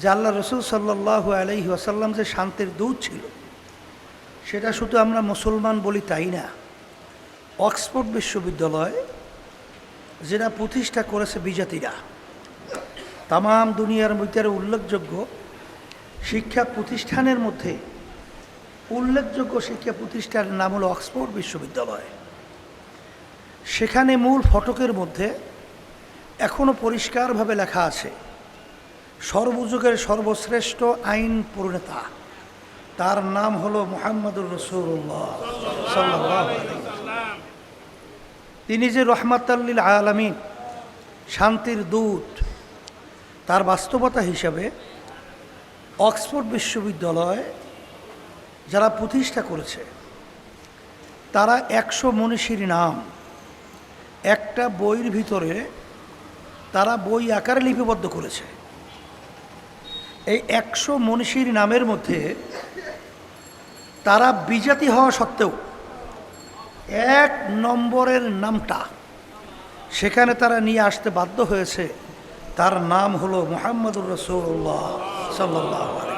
যে আল্লাহ রসুল সাল্লাহ আলহি আসাল্লাম যে শান্তির দূত ছিল, সেটা শুধু আমরা মুসলমান বলি তাই না? অক্সফোর্ড বিশ্ববিদ্যালয়, যেটা প্রতিষ্ঠা করেছে বিজাতিরা তাম দুনিয়ার মধ্যে উল্লেখযোগ্য শিক্ষা প্রতিষ্ঠানের মধ্যে উল্লেখযোগ্য শিক্ষা প্রতিষ্ঠানের নাম হলো অক্সফোর্ড বিশ্ববিদ্যালয়। সেখানে মূল ফটকের মধ্যে এখনও পরিষ্কারভাবে লেখা আছে সর্বযুগের সর্বশ্রেষ্ঠ আইন প্রণেতা। তার নাম হলো মোহাম্মদুর রসুল্লাহ তিনি যে রহমাতাল্লিল আলামিন, শান্তির দূত, তার বাস্তবতা হিসাবে অক্সফোর্ড বিশ্ববিদ্যালয় যারা প্রতিষ্ঠা করেছে, তারা একশো মনীষীর নাম, একটা বইয়ের ভিতরে তারা বই আকারে লিপিবদ্ধ করেছে। এই একশো মনীষীর নামের মধ্যে তারা বিজাতি হওয়া সত্ত্বেও এক নম্বরের নামটা সেখানে তারা নিয়ে আসতে বাধ্য হয়েছে। তার নাম হলো মোহাম্মদুর রসুল্লাহ সাল্লাহ